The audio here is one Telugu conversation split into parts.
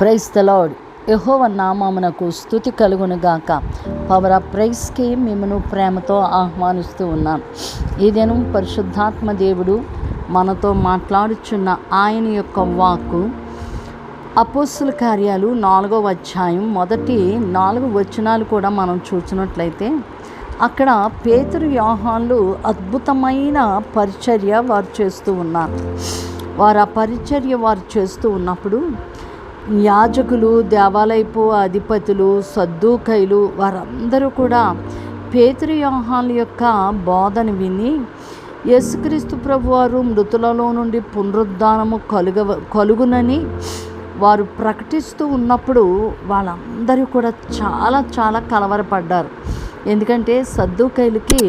Price the lord. యహోవ నామమునకు స్థుతి కలుగునుగాక పవర్ ఆఫ్ ప్రైస్కి మిమ్మను ప్రేమతో ఆహ్వానిస్తూ ఉన్నాను. ఈ దినం పరిశుద్ధాత్మ దేవుడు మనతో మాట్లాడుచున్న ఆయన యొక్క వాక్కు అపోస్తుల కార్యాలు నాలుగవ అధ్యాయం మొదటి నాలుగు వచనాలు కూడా మనం చూసినట్లయితే అక్కడ పేతురు వ్యూహాలు అద్భుతమైన పరిచర్య వారు చేస్తూ ఉన్నారు. వారు ఆ పరిచర్య వారు చేస్తూ ఉన్నప్పుడు యాజకులు దేవాలయపు అధిపతులు సద్దుకైలు వారందరూ కూడా పేతురు వ్యూహాల యొక్క బోధను విని యేసుక్రీస్తు ప్రభు వారు మృతులలో నుండి పునరుద్ధానము కలుగ కలుగునని వారు ప్రకటిస్తూ ఉన్నప్పుడు వాళ్ళందరూ కూడా చాలా చాలా కలవరపడ్డారు. ఎందుకంటే సద్దుకైలకి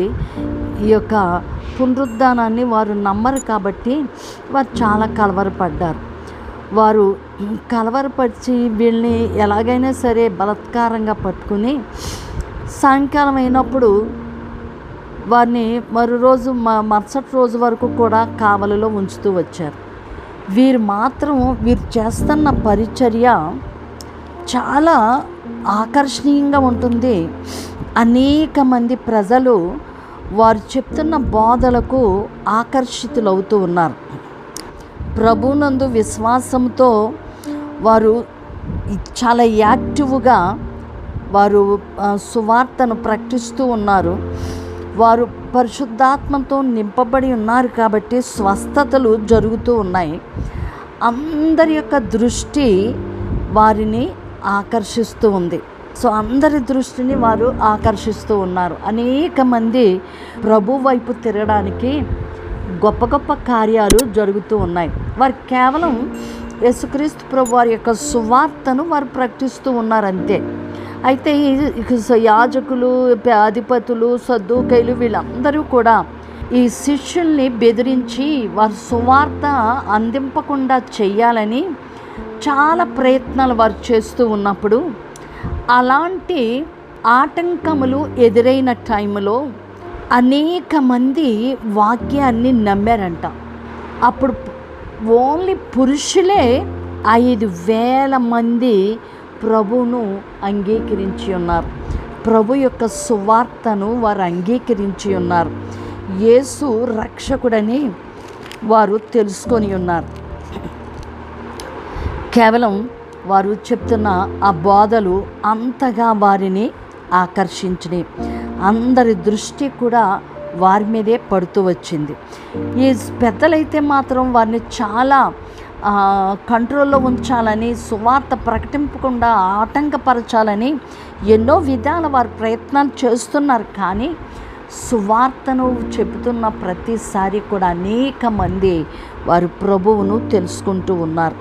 ఈ యొక్క పునరుద్ధానాన్ని వారు నమ్మరు కాబట్టి వారు చాలా కలవరపడ్డారు. వారు కలవరపరిచి వీళ్ళని ఎలాగైనా సరే బలత్కారంగా పట్టుకుని సాయంకాలం అయినప్పుడు వారిని మరో రోజు మ- మరుసటి రోజు వరకు కూడా కావలిలో ఉంచుతూ వచ్చారు. వీరు మాత్రం వీరు చేస్తున్న పరిచర్య చాలా ఆకర్షణీయంగా ఉంటుంది. అనేక మంది ప్రజలు వారు చెప్తున్న బోధలకు ఆకర్షితులవుతూ ఉన్నారు. ప్రభునందు విశ్వాసంతో వారు చాలా యాక్టివ్గా వారు సువార్తను ప్రకటిస్తూ ఉన్నారు. వారు పరిశుద్ధాత్మతో నింపబడి ఉన్నారు కాబట్టి స్వస్థతలు జరుగుతూ ఉన్నాయి. అందరి యొక్క దృష్టి వారిని ఆకర్షిస్తూ ఉంది. సో అందరి దృష్టిని వారు ఆకర్షిస్తూ ఉన్నారు. అనేక మంది ప్రభు వైపు తిరగడానికి గొప్ప గొప్ప కార్యాలు జరుగుతూ ఉన్నాయి. వారు కేవలం యేసుక్రీస్తు ప్రభు వారి యొక్క సువార్తను వారు ప్రకటిస్తూ ఉన్నారంతే. అయితే ఈ- యాజకులు అధిపతులు సద్దుకైలు వీళ్ళందరూ కూడా ఈ శిష్యుల్ని బెదిరించి వారి సువార్త అందింపకుండా చేయాలని చాలా ప్రయత్నాలు వారు చేస్తూ ఉన్నప్పుడు అలాంటి ఆటంకములు ఎదురైన టైంలో అనేక మంది వాక్యాన్ని నమ్మారంట. అప్పుడు ఓన్లీ పురుషులే ఐదు వేల మంది ప్రభువును అంగీకరించి ఉన్నారు. ప్రభు యొక్క సువార్తను వారు అంగీకరించి ఉన్నారు. యేసు రక్షకుడని వారు తెలుసుకొని ఉన్నారు. కేవలం వారు చెప్తున్న ఆ బోధలు అంతగా వారిని ఆకర్షించినాయి అందరి దృష్టి కూడా వారి మీదే పడుతూ వచ్చింది. ఈ పెద్దలైతే మాత్రం వారిని చాలా కంట్రోల్లో ఉంచాలని సువార్త ప్రకటింపకుండా ఆటంకపరచాలని ఎన్నో విధాల వారు ప్రయత్నాలు చేస్తున్నారు. కానీ సువార్తను చెబుతున్న ప్రతిసారి కూడా అనేక మంది వారు ప్రభువును తెలుసుకుంటూ ఉన్నారు.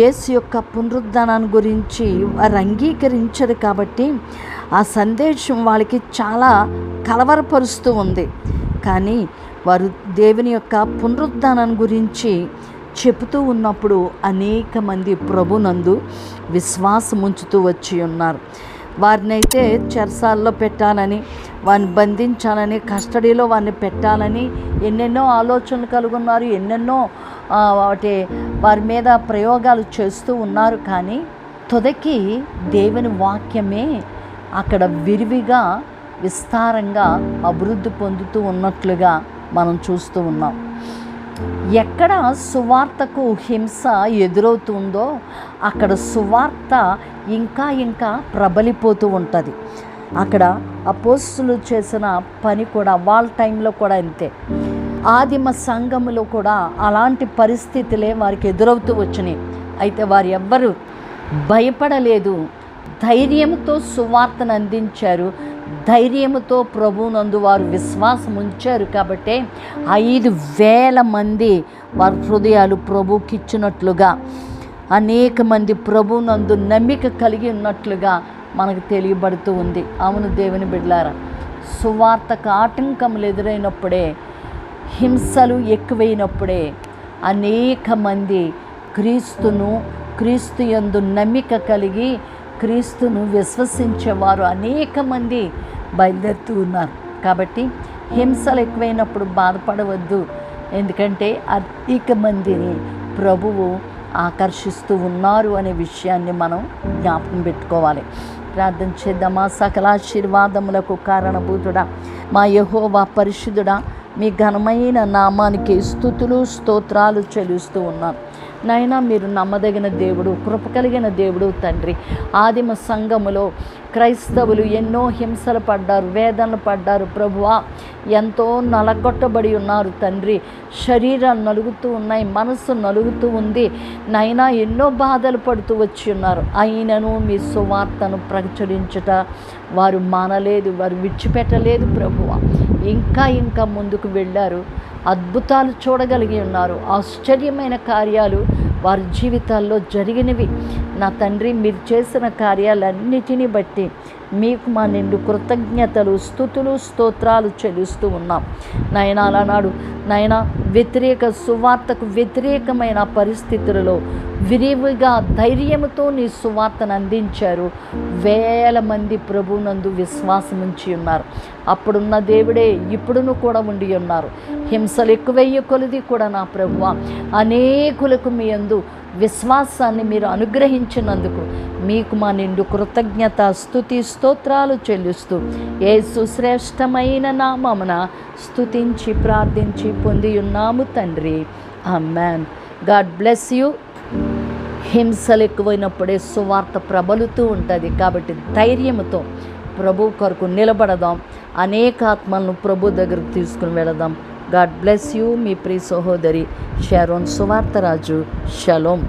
యేసు యొక్క పునరుద్ధానాన్ని గురించి వారు అంగీకరించరు కాబట్టి ఆ సందేశం వాళ్ళకి చాలా కలవరపరుస్తూ ఉంది. కానీ వారు దేవుని యొక్క పునరుద్ధానం గురించి చెబుతూ ఉన్నప్పుడు అనేక మంది ప్రభునందు విశ్వాసం ఉంచుతూ వచ్చి ఉన్నారు. వారినైతే చెరసాల్లో పెట్టాలని వారిని బంధించాలని కస్టడీలో వారిని పెట్టాలని ఎన్నెన్నో ఆలోచనలు కలుగున్నారు ఎన్నెన్నో వాటి వారి మీద ప్రయోగాలు చేస్తూ ఉన్నారు. కానీ తొదకి దేవుని వాక్యమే అక్కడ విరివిగా విస్తారంగా అభివృద్ధి పొందుతూ ఉన్నట్లుగా మనం చూస్తూ ఉన్నాం. ఎక్కడ సువార్తకు హింస ఎదురవుతుందో అక్కడ సువార్త ఇంకా ఇంకా ప్రబలిపోతూ ఉంటుంది. అక్కడ అపోస్తులు చేసిన పని కూడా వాళ్ళ టైంలో కూడా అంతే ఆదిమ సంఘములో కూడా అలాంటి పరిస్థితులే వారికి ఎదురవుతూ వచ్చినాయి. అయితే వారు ఎవ్వరు భయపడలేదు. ధైర్యంతో సువార్తను అందించారు. ధైర్యముతో ప్రభువునందు వారు విశ్వాసం ఉంచారు కాబట్టి ఐదు వేల మంది వారి హృదయాలు ప్రభుకిచ్చినట్లుగా అనేక మంది ప్రభువునందు నమ్మిక కలిగి ఉన్నట్లుగా మనకు తెలియబడుతూ ఉంది. అవును దేవుని బిడ్లారా సువార్తకు ఆటంకములు ఎదురైనప్పుడే హింసలు ఎక్కువైనప్పుడే అనేక మంది క్రీస్తును క్రీస్తు యందు నమ్మిక కలిగి క్రీస్తును విశ్వసించేవారు అనేక మంది బయలుదేరుతూ ఉన్నారు. కాబట్టి హింసలు ఎక్కువైనప్పుడు బాధపడవద్దు. ఎందుకంటే అనేక మందిని ప్రభువు ఆకర్షిస్తూ ఉన్నారు అనే విషయాన్ని మనం జ్ఞాపకం పెట్టుకోవాలి. ప్రార్థన చేద్దామా? సకలాశీర్వాదములకు కారణభూతుడా మా యహోవా పరిశుద్ధుడా మీ ఘనమైన నామానికి స్థుతులు స్తోత్రాలు చెల్లిస్తూ ఉన్నాను నైనా మీరు నమ్మదగిన దేవుడు కృప కలిగిన దేవుడు తండ్రి. ఆదిమ సంఘములో క్రైస్తవులు ఎన్నో హింసలు పడ్డారు వేదనలు పడ్డారు ప్రభువా. ఎంతో నలగొట్టబడి ఉన్నారు తండ్రి. శరీరాలు నలుగుతూ ఉన్నాయి మనసు నలుగుతూ ఉంది. నైనా ఎన్నో బాధలు పడుతూ వచ్చి ఉన్నారు. అయినను మీ సువార్తను ప్రచురించుట వారు మానలేదు వారు విడిచిపెట్టలేదు ప్రభువ. ఇంకా ఇంకా ముందుకు వెళ్ళారు. అద్భుతాలు చూడగలిగి ఉన్నారు. ఆశ్చర్యమైన కార్యాలు వారి జీవితాల్లో జరిగినవి. నా తండ్రి మీరు చేసిన కార్యాలన్నిటినీ బట్టి మీకు మా నిండు కృతజ్ఞతలు స్థుతులు స్తోత్రాలు చెల్లిస్తూ ఉన్నాం. నాయన అలానాడు నాయన వ్యతిరేక సువార్తకు వ్యతిరేకమైన పరిస్థితులలో విరివిగా ధైర్యంతో నీ సువార్తను అందించారు. వేల మంది ప్రభునందు విశ్వాసం ఉంచి ఉన్నారు. అప్పుడున్న దేవుడే ఇప్పుడును కూడా ఉండి ఉన్నారు. హింసలు ఎక్కువయ్యే కొలది కూడా నా ప్రభువ. అనేకులకు మీ అందు విశ్వాసాన్ని మీరు అనుగ్రహించినందుకు మీకు మా నిండు కృతజ్ఞత స్థుతి స్తోత్రాలు చెల్లిస్తూ ఏ సుశ్రేష్టమైన నామమున స్థుతించి ప్రార్థించి పొంది ఉన్నాము తండ్రి. Amen God bless you. హింసలు ఎక్కువైనప్పుడే సువార్త ప్రబలుతూ ఉంటుంది కాబట్టి ధైర్యంతో ప్రభు కొరకు నిలబడదాం. అనేక ఆత్మలను ప్రభు దగ్గరకు తీసుకుని వెళదాం. గాడ్ బ్లెస్ యూ మీ ప్రియ సహోదరి షారోన్ సువార్తరాజు షలోం.